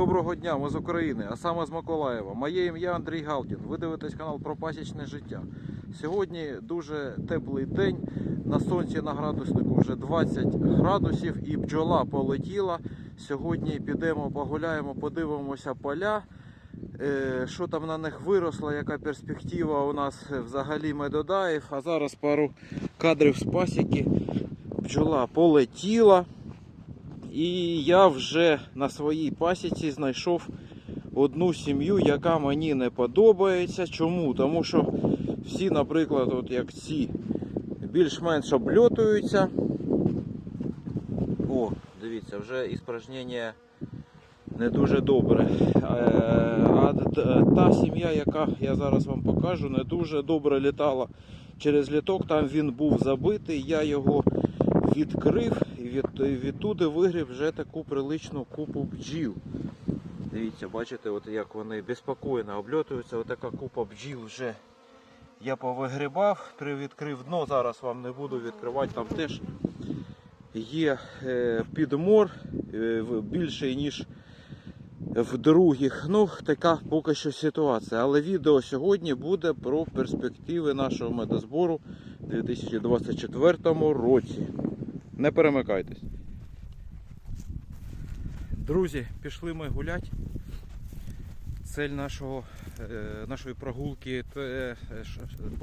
доброго дня, ми з України, а саме з Миколаєва. Моє ім'я Андрій Галдін. Ви дивитесь канал про пасічне життя. Сьогодні дуже теплий день. На сонці на градуснику вже 20 градусів і бджола полетіла. Сьогодні підемо погуляємо, подивимося поля. Е, Що там на них виросло, яка перспектива у нас взагалі медодаїв. А зараз пару кадрів з пасіки. Бджола полетіла. І я вже на своїй пасіці знайшов одну сім'ю, яка мені не подобається. Чому? Тому що всі, наприклад, от як ці більш-менш обльотуються. О, дивіться, вже іспражнення не дуже добре. Е, А та сім'я, яка я зараз вам покажу, не дуже добре літала через літок. Там він був забитий. Я його відкрив від, відтуди вигрів вже таку приличну купу бджіл. Дивіться, бачите, от як вони безпокійно обльотуються. Отака купа бджіл вже я повигрібав, привідкрив дно. Зараз вам не буду відкривати. Там теж є е, підмор е, більший, ніж в других. Ну, така поки що ситуація. Але відео сьогодні буде про перспективи нашого медозбору у 2024 році. Не перемикайтесь. Друзі, пішли ми гуляти. Цель нашого, е, нашої прогулки це е,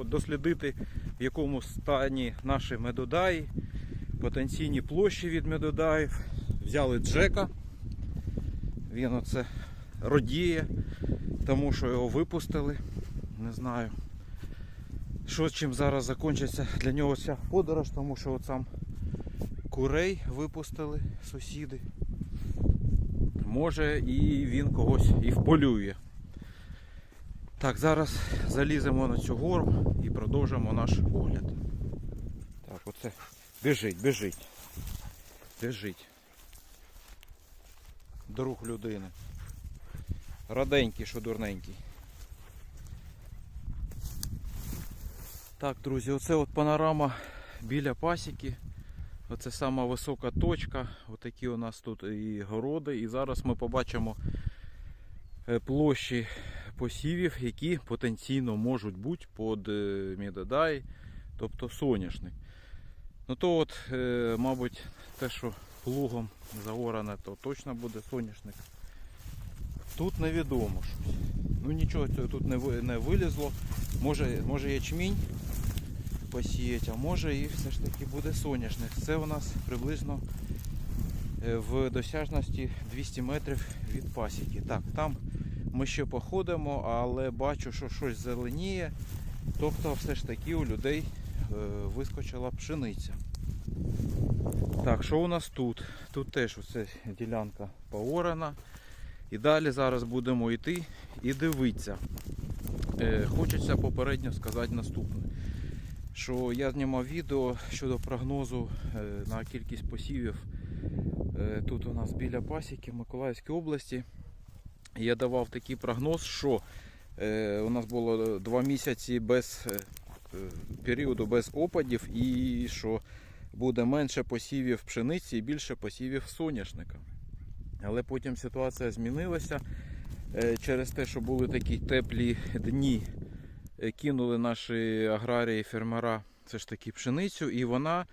дослідити, в якому стані наші медодаї, потенційні площі від медодаїв. Взяли Джека. Він оце родіє, тому що його випустили. Не знаю. Що чим зараз закінчиться для нього ця подорож, тому що от сам курей випустили сусіди. Може і він когось і вполює. Так, зараз заліземо на цю гору і продовжимо наш огляд. Так, оце. Біжить, біжить. Біжить. Друг людини. Раденький, що дурненький. Так, друзі, оце от панорама біля пасіки. Оце сама висока точка. Отакі у нас тут і городи. І зараз ми побачимо е, площі посівів, які потенційно можуть бути під е, Мідодай, тобто соняшник. Ну то от, е, мабуть, те, що плугом заоране, то точно буде соняшник. Тут невідомо щось. Ну нічого тут не вилізло. Може, може ячмінь посіять, а може і все ж таки буде соняшник. Це у нас приблизно е, в досяжності 200 метрів від пасіки. Так, там ми ще походимо, але бачу, що щось зеленіє. Тобто все ж таки у людей е, вискочила пшениця. Так, що у нас тут? Тут теж оце ділянка поорана. І далі зараз будемо йти і дивитися. Е, Хочеться попередньо сказати наступне що я знімав відео щодо прогнозу е, на кількість посівів. Е, Тут у нас біля пасіки в Миколаївській області. Я давав такий прогноз, що е, у нас було два місяці без періоду без опадів і що буде менше посівів пшениці і більше посівів соняшника. Але потім ситуація змінилася через те, що були такі теплі дні кинули наші аграрії, фермера все ж таки пшеницю, і вона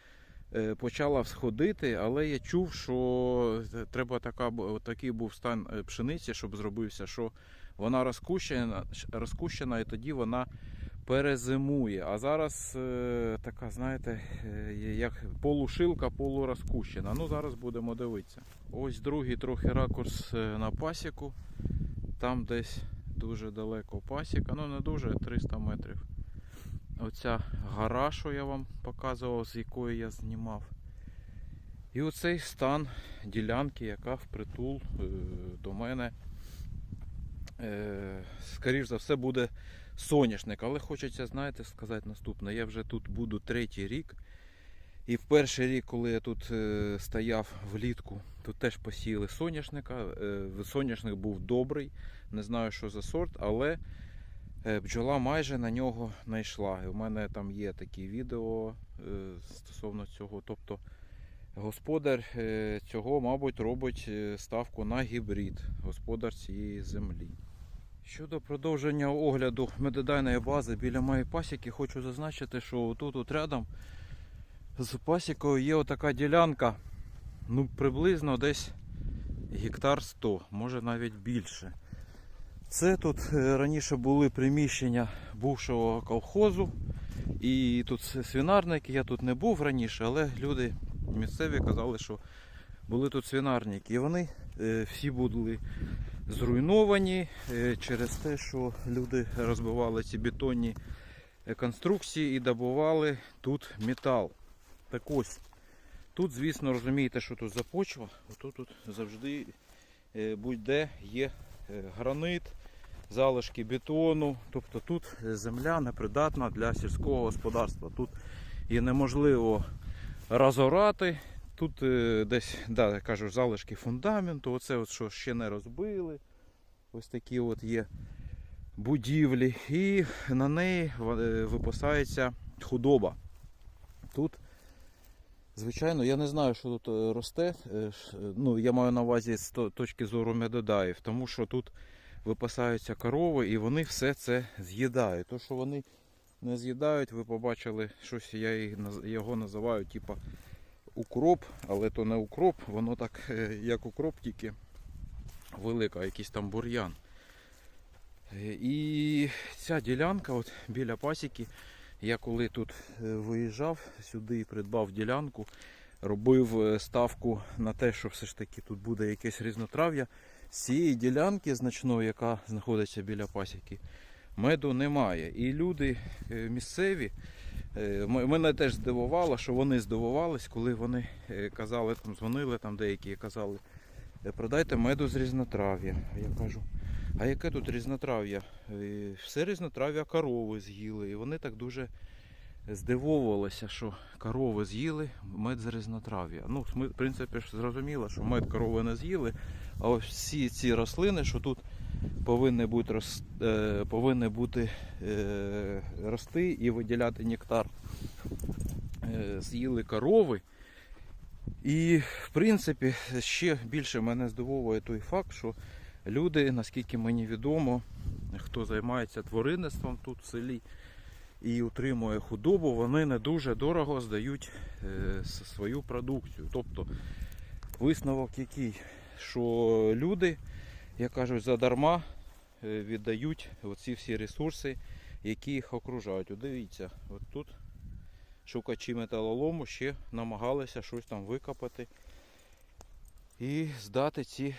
е, почала всходити, але я чув, що е, треба така, такий був стан е, пшениці, щоб зробився, що вона розкущена, розкущена і тоді вона перезимує. А зараз е, така, знаєте, е, як полушилка, полурозкущена. Ну, зараз будемо дивитися. Ось другий трохи ракурс е, на пасіку. Там десь дуже далеко пасіка, ну не дуже 300 метрів. Оця гора, що я вам показував, з якої я знімав. І оцей стан ділянки, яка впритул е, до мене. Е, скоріш за все, буде соняшник. Але хочеться, знаєте, сказати наступне. Я вже тут буду третій рік. І в перший рік, коли я тут е, стояв влітку, тут теж посіяли соняшника. Е, соняшник був добрий, не знаю, що за сорт, але е, бджола майже на нього не йшла. І в мене там є такі відео стосовно цього. Тобто Господар цього, мабуть, робить ставку на гібрид, господар цієї землі. Щодо продовження огляду медодайної бази біля моєї пасіки, хочу зазначити, що тут от рядом з пасікою є отака ділянка, ну приблизно десь гектар 100, може навіть більше. Це тут е, раніше були приміщення бувшого колхозу. І тут свинарники, я тут не був раніше, але люди місцеві казали, що були тут свинарники. І вони е, всі були зруйновані е, через те, що люди розбивали ці бетонні конструкції і добували тут метал. Так ось, тут, звісно, розумієте, що тут за почва. Отут тут завжди е, будь-де є е, гранит, залишки бетону. Тобто тут е, земля непридатна для сільського господарства. Тут її неможливо розорати. Тут десь, да, кажу, залишки фундаменту, оце от, що ще не розбили. Ось такі от є будівлі. І на неї випасається худоба. Тут, звичайно, я не знаю, що тут е, росте. е, е, Ну, я маю на увазі з точки зору медодаїв, тому що тут випасаються корови і вони все це з'їдають. То, що вони не з'їдають, ви побачили, щось я його називаю, типа укроп, але то не укроп, воно так як укроп, тільки велика, якийсь там бур'ян. І ця ділянка от біля пасіки, я коли тут е, виїжджав сюди і придбав ділянку, робив е, ставку на те, що все ж таки тут буде якесь різнотрав'я. З цієї ділянки значної, яка знаходиться біля пасіки, меду немає. І люди е, місцеві, мене теж здивувало, що вони здивувались, коли вони казали, там дзвонили там деякі казали, «Е, продайте меду з різнотрав'я. Я кажу, а яке тут різнотрав'я? Е, Все різнотрав'я корови з'їли. І вони так дуже здивовувалися, що корови з'їли мед з різнотрав'я. Ну, в принципі, ж зрозуміло, що мед корови не з'їли, а ось всі ці рослини, що тут повинні бути, рос, е, повинні бути е, рости і виділяти нектар, е, з'їли корови. І, в принципі, ще більше мене здивовує той факт, що люди, наскільки мені відомо, хто займається тваринництвом тут в селі і утримує худобу, вони не дуже дорого здають е, свою продукцію. Тобто висновок який, що люди, як кажуть, задарма е, віддають оці всі ресурси, які їх окружають. От дивіться, от тут шукачі металолому ще намагалися щось там викопати і здати ці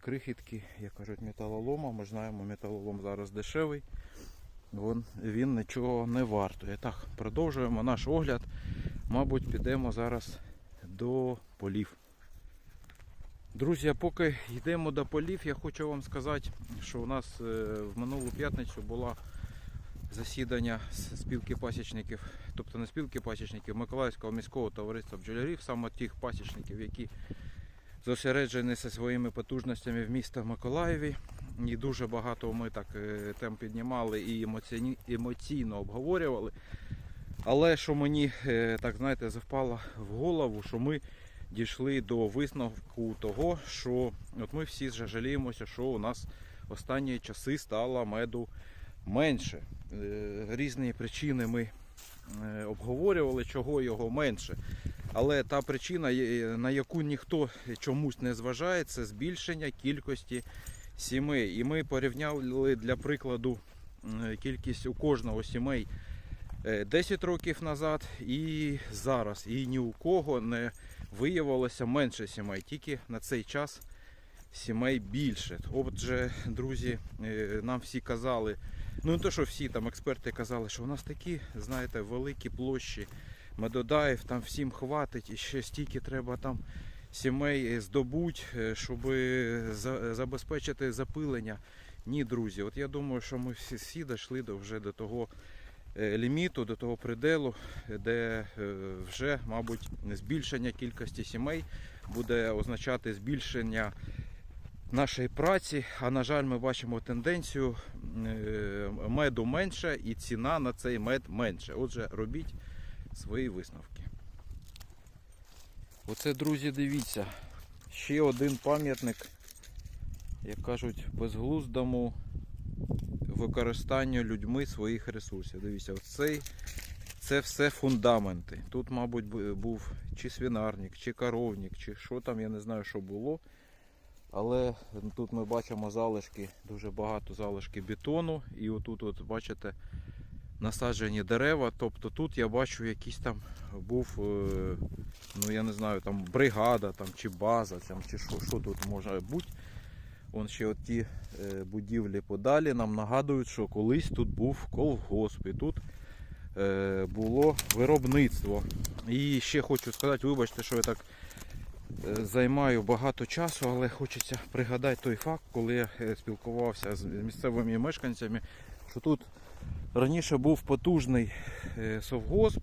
крихітки, як кажуть, металолома. Ми знаємо, металолом зараз дешевий. Він, він нічого не вартує. Так, продовжуємо наш огляд. Мабуть, підемо зараз до полів. Друзі, поки йдемо до полів, я хочу вам сказати, що у нас е, в минулу п'ятницю було засідання спілки пасічників, тобто не спілки пасічників, Миколаївського міського товариства бджолярів, саме тих пасічників, які зосереджені зі своїми потужностями в місті Миколаєві. І дуже багато ми так е, тем піднімали і емоційно обговорювали. Але що мені е, так знаєте, завпало в голову, що ми дійшли до висновку того, що от ми всі жаліємося, що у нас останні часи стало меду менше. Е, Різні причини ми обговорювали, чого його менше. Але та причина, на яку ніхто чомусь не зважає, це збільшення кількості сімей. І ми порівняли для прикладу кількість у кожного сімей е, 10 років назад і зараз. І ні у кого не виявилося менше сімей, тільки на цей час сімей більше. Отже, друзі, е, нам всі казали, ну не то, що всі там експерти казали, що у нас такі, знаєте, великі площі медодаїв, там всім хватить, і ще стільки треба там сімей здобуть, е, щоб забезпечити запилення. Ні, друзі, от я думаю, що ми всі, всі дійшли до, вже до того е, ліміту, до того пределу, де вже, мабуть, збільшення кількості сімей буде означати збільшення нашої праці. А на жаль, ми бачимо тенденцію е, меду менше і ціна на цей мед менше. Отже, робіть свої висновки. Оце, друзі, дивіться. Ще один пам'ятник, як кажуть, безглуздому використанню людьми своїх ресурсів. Дивіться, оцей це все фундаменти. Тут, мабуть, був чи свинарник, чи коровник, чи що там, я не знаю, що було. Але тут ми бачимо залишки, дуже багато залишки бетону. І отут, от, бачите, насаджені дерева. Тобто тут я бачу якийсь там був, е, ну я не знаю, там бригада там, чи база, там, чи що, що тут може бути. Вон ще от ті е, будівлі подалі нам нагадують, що колись тут був колгосп. І тут е, було виробництво. І ще хочу сказати, вибачте, що я так займаю багато часу, але хочеться пригадати той факт, коли я е, спілкувався з місцевими мешканцями, що тут раніше був потужний е, совгосп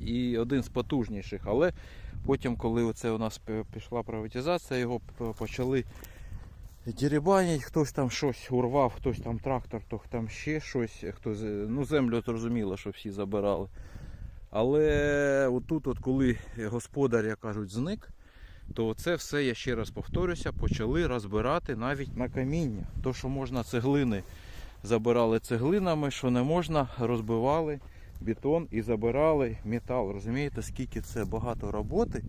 і один з потужніших, але потім, коли оце у нас пішла приватизація, його почали дерибанять, хтось там щось урвав, хтось там трактор, хтось там ще щось, хто з- ну землю зрозуміло, що всі забирали. Але отут, от коли господар, як кажуть, зник, то це все, я ще раз повторюся, почали розбирати навіть на каміння. То, що можна цеглини, забирали цеглинами, що не можна, розбивали бетон і забирали метал. Розумієте, скільки це багато роботи,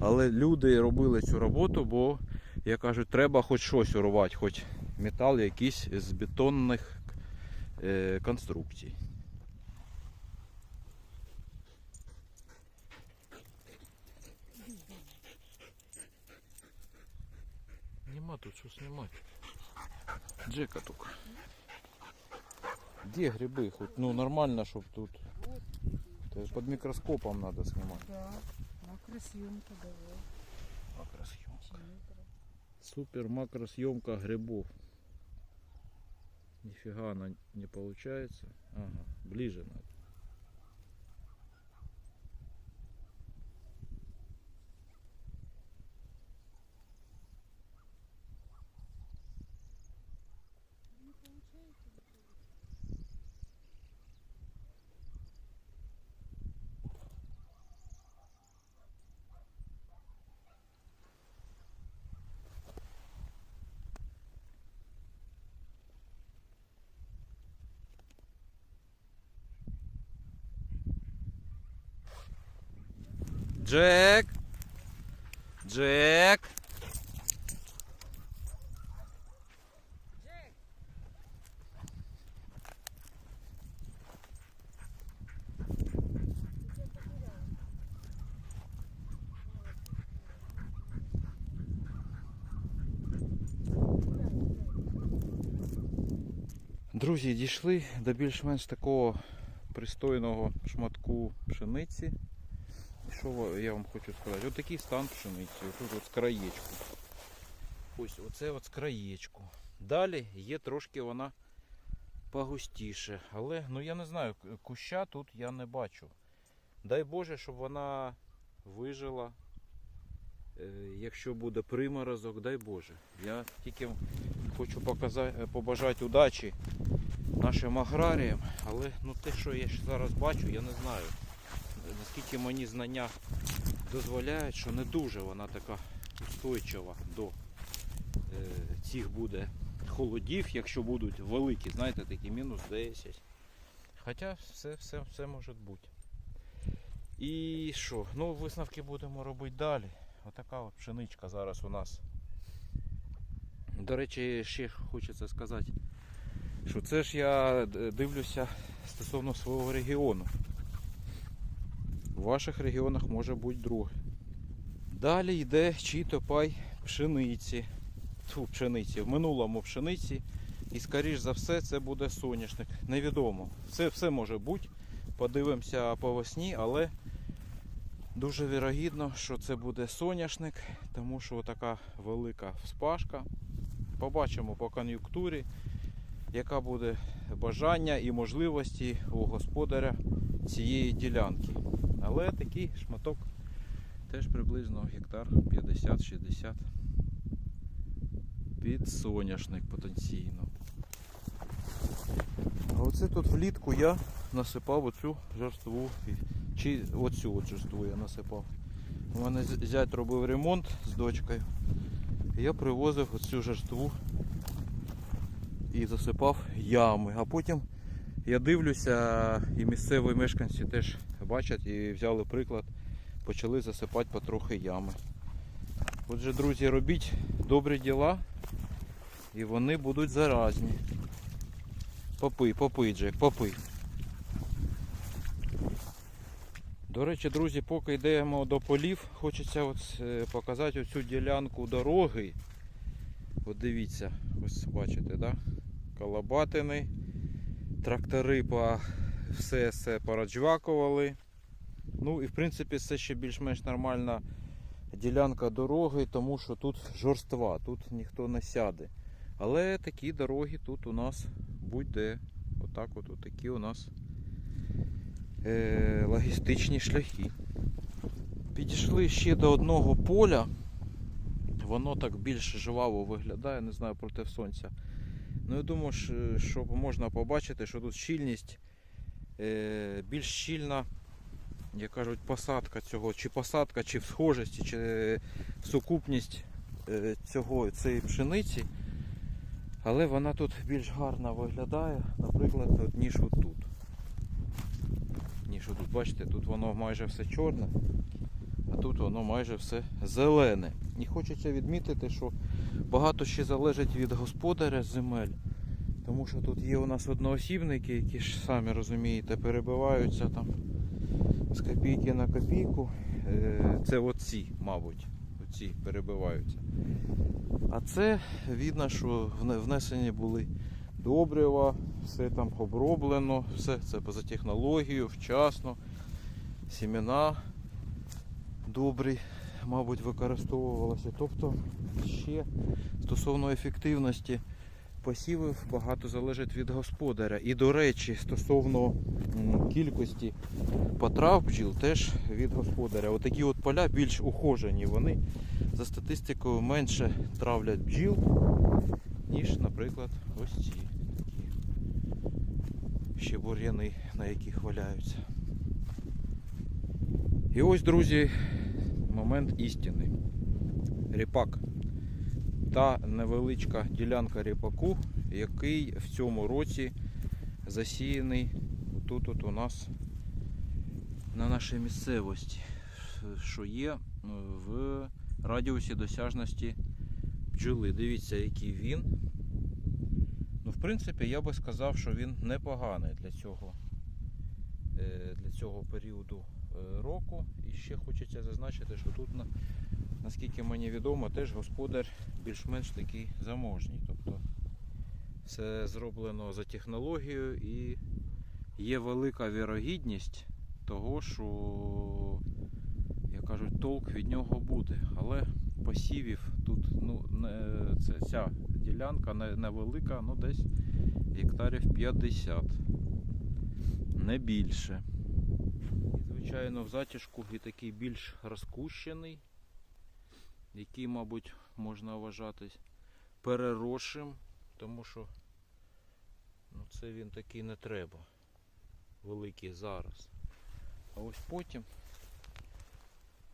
але люди робили цю роботу, бо, як кажуть, треба хоч щось урвати, хоч метал якийсь з бетонних е, конструкцій. Нема тут що знімати. Джека только. Где грибы? Хоть, ну нормально, чтобы тут. Это под микроскопом надо снимать. Да, макросъемка давай. Макросъемка. Супер макросъемка грибов. Нифига она не получается. Ага, ближе надо. Джек! Джек! Друзі, дійшли до більш-менш такого пристойного шматку пшениці. Що я вам хочу сказати? Ось такий стан пшениці. Тут от з краєчку. Ось оце от з краєчку. Далі є трошки вона погустіше. Але ну я не знаю, куща тут я не бачу. Дай Боже, щоб вона вижила. Е, Якщо буде приморозок, дай Боже. Я тільки хочу показати, побажати удачі нашим аграріям, але ну те, що я зараз бачу, я не знаю. Наскільки мені знання дозволяють, що не дуже вона така устойчива до е, цих буде холодів, якщо будуть великі, знаєте, такі мінус 10. Хоча все, все, все може бути. І що? Ну, висновки будемо робити далі. Отака от пшеничка зараз у нас. До речі, ще хочеться сказати, що це ж я е, дивлюся стосовно свого регіону. В ваших регіонах може бути друге. Далі йде чий-то пшениці. Тьфу, пшениці. В минулому пшениці. І скоріш за все це буде соняшник. Невідомо. Це все може бути. Подивимося по весні, але дуже вірогідно, що це буде соняшник, тому що така велика вспашка. Побачимо по кон'юнктурі, яка буде бажання і можливості у господаря цієї ділянки. Але такий шматок теж приблизно гектар 50-60 під соняшник потенційно. А оце тут влітку я насипав оцю жерству. Чи оцю от жерству я насипав. У мене зять робив ремонт з дочкою. Я привозив оцю жертву і засипав ями. А потім я дивлюся, і місцеві мешканці теж бачать і взяли приклад, почали засипати потрохи ями. Отже, друзі, робіть добрі діла, і вони будуть заразні. Попий, попий, Джек, попий. До речі, друзі, поки йдемо до полів, хочеться е, показати оцю ділянку дороги. От дивіться, ось бачите, да? Колобатини, трактори по все це пораджвакували. Ну і в принципі це ще більш-менш нормальна ділянка дороги, тому що тут жорства, тут ніхто не сяде. Але такі дороги тут у нас будь-де. Отак от, от такі у нас е, логістичні шляхи. Підійшли ще до одного поля. Воно так більш жваво виглядає, не знаю проти сонця. Ну я думаю, що- можна побачити, що тут щільність е, більш щільна, як кажуть, посадка цього, чи посадка, чи в схожості, чи е, сукупність е, цього, цієї пшениці. Але вона тут більш гарно виглядає, наприклад, ніж отут. Ніж отут, бачите, тут воно майже все чорне, а тут воно майже все зелене. І хочеться відмітити, що багато ще залежить від господаря земель. Тому що тут є у нас одноосібники, які ж самі розумієте, перебиваються там з копійки на копійку. Е, Це оці, мабуть, оці перебиваються. А це видно, що внесені були добрива, все там оброблено, все це поза технологією, вчасно. Сімена добрі, мабуть, використовувалися. Тобто ще стосовно ефективності посівів багато залежить від господаря. І до речі, стосовно кількості потрав бджіл теж від господаря. Отакі от поля більш ухожені, вони за статистикою менше травлять бджіл, ніж, наприклад, ось ці такі ще бур'яни, на яких валяються. І ось, друзі, момент істини. Ріпак. Та невеличка ділянка ріпаку, який в цьому році засіяний тут от у нас на нашій місцевості, що є е, в радіусі досяжності бджоли. Дивіться, який він. Ну, в принципі, я би сказав, що він непоганий для цього, е, для цього періоду року. І ще хочеться зазначити, що тут, наскільки мені відомо, теж господар більш-менш такий заможній. Тобто все зроблено за технологією і є велика вірогідність того, що, як кажуть, толк від нього буде. Але посівів тут ну, не, це, ця ділянка не- невелика, ну десь гектарів 50. Не більше. Звичайно, в затяжку і такий більш розкущений, який, мабуть, можна вважати переросшим, тому що ну, це він такий не треба. Великий зараз. А ось потім.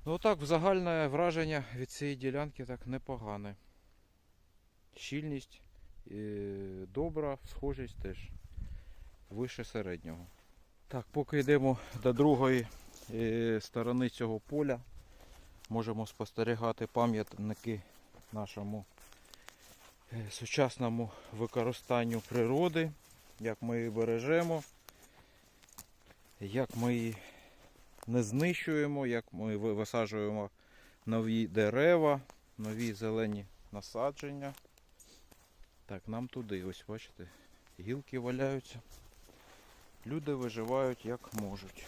Ну так, загальне враження від цієї ділянки так непогане. Щільність е, добра, схожість теж вище середнього. Так, поки йдемо до другої е, сторони цього поля, можемо спостерігати пам'ятники нашому е, сучасному використанню природи, як ми її бережемо, як ми її не знищуємо, як ми висаджуємо нові дерева, нові зелені насадження. Так, нам туди, ось бачите, гілки валяються. Люди виживають як можуть.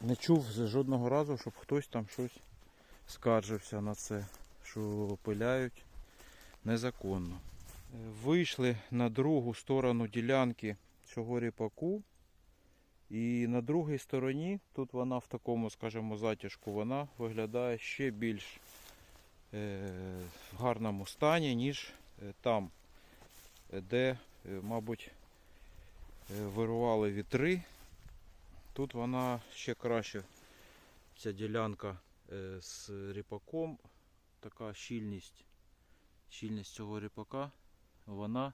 Не чув жодного разу, щоб хтось там щось скаржився на це, що пиляють незаконно. Е, Вийшли на другу сторону ділянки цього ріпаку. І на другій стороні, тут вона в такому, скажімо, затяжку, вона виглядає ще більш е, в гарному стані, ніж е, там, де, мабуть, вирували вітри. Тут вона ще краще Ця ділянка е, з ріпаком, така щільність, щільність цього ріпака, вона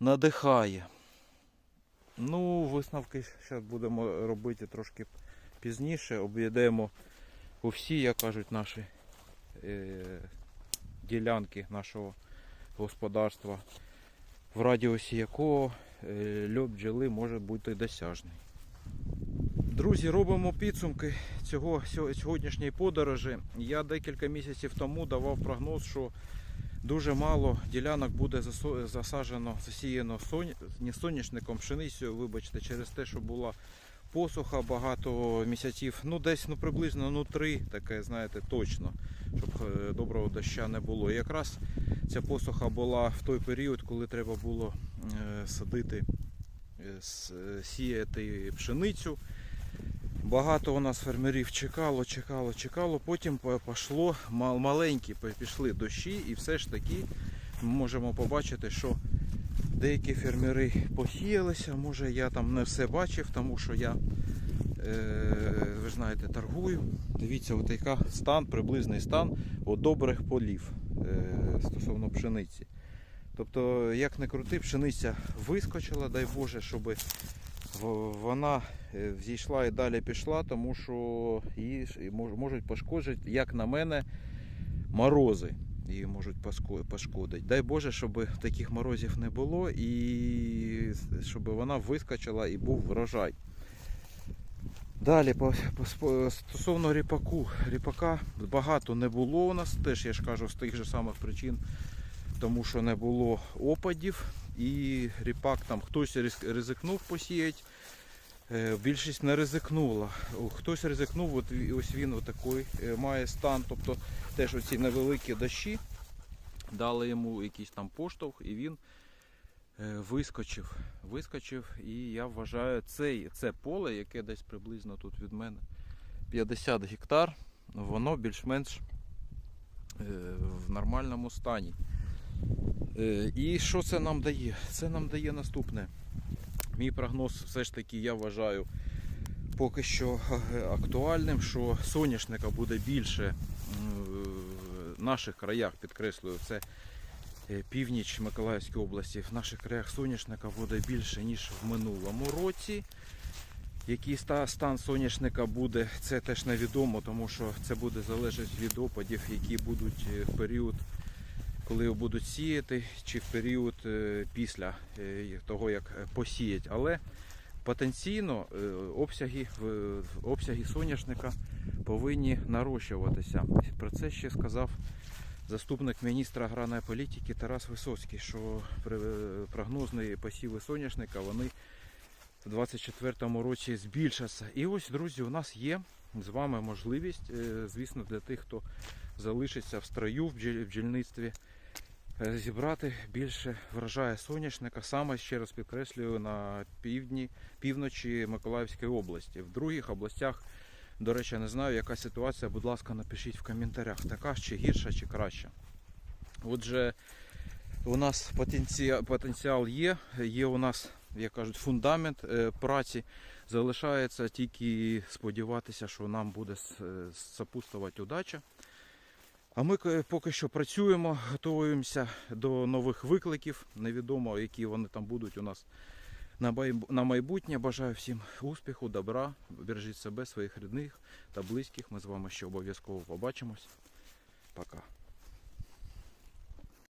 надихає. Ну, висновки зараз будемо робити трошки пізніше. Об'їдемо усі, як кажуть, наші е, ділянки нашого господарства, в радіусі якого е, льот бджоли може бути досяжний. Друзі, робимо підсумки цього сьогоднішньої подорожі. Я декілька місяців тому давав прогноз, що дуже мало ділянок буде засаджено, засіяно сонячником не пшеницею, вибачте, через те, що була посуха багато місяців. Ну, десь ну, приблизно ну, три, таке, знаєте, точно, щоб е, доброго доща не було. І якраз ця посуха була в той період, коли треба було е, садити, е, сіяти пшеницю. Багато у нас фермерів чекало, чекало, чекало. Потім пішло маленькі пі- пішли дощі, і все ж таки ми можемо побачити, що деякі фермери посіялися. Може я там не все бачив, тому що я, е, ви знаєте, торгую. Дивіться, от яка стан, приблизний стан от добрих полів е, стосовно пшениці. Тобто, як не крути, пшениця вискочила, дай Боже, щоб вона е, зійшла і далі пішла, тому що її можуть пошкодити, як на мене, морози. Її можуть пошкодити. Дай Боже, щоб таких морозів не було і щоб вона вискочила і був врожай. Далі, по, по- стосовно ріпаку. Ріпака багато не було у нас, теж я ж кажу, з тих же самих причин, тому що не було опадів і ріпак там хтось ризикнув посіяти, більшість не ризикнула. Хтось ризикнув, от ось він отакий е, має стан, тобто теж оці невеликі дощі дали йому якийсь там поштовх і він е, вискочив. Вискочив, і я вважаю, цей, це поле, яке десь приблизно тут від мене 50 гектар, воно більш-менш е, в нормальному стані. Е, І що це нам дає? Це нам дає наступне. Мій прогноз все ж таки я вважаю поки що е, актуальним, що соняшника буде більше в наших краях, підкреслюю, це е, північ Миколаївської області. В наших краях соняшника буде більше, ніж в минулому році. Який стан соняшника буде, це теж невідомо, тому що це буде залежати від опадів, які будуть е, в період коли його будуть сіяти, чи в період е, після е, того, як е, посіять. Але потенційно обсяги, обсяги соняшника повинні нарощуватися. Про це ще сказав заступник міністра аграрної політики Тарас Висоцький, що прогнозні посіви соняшника вони в 2024 році збільшаться. І ось, друзі, у нас є з вами можливість, звісно, для тих, хто залишиться в строю в бджіль- бджільництві, зібрати більше врожаю соняшника, саме ще раз підкреслюю на півдні, півночі Миколаївської області. В других областях, до речі, не знаю, яка ситуація. Будь ласка, напишіть в коментарях, така чи гірша, чи краща. Отже, у нас потенціал, є, є у нас, як кажуть, фундамент е, праці. Залишається тільки сподіватися, що нам буде с- е, сопутствувати удача. А ми поки що працюємо, готуємося до нових викликів. Невідомо, які вони там будуть у нас на майбутнє. Бажаю всім успіху, добра. Бережіть себе, своїх рідних та близьких. Ми з вами ще обов'язково побачимось. Пока.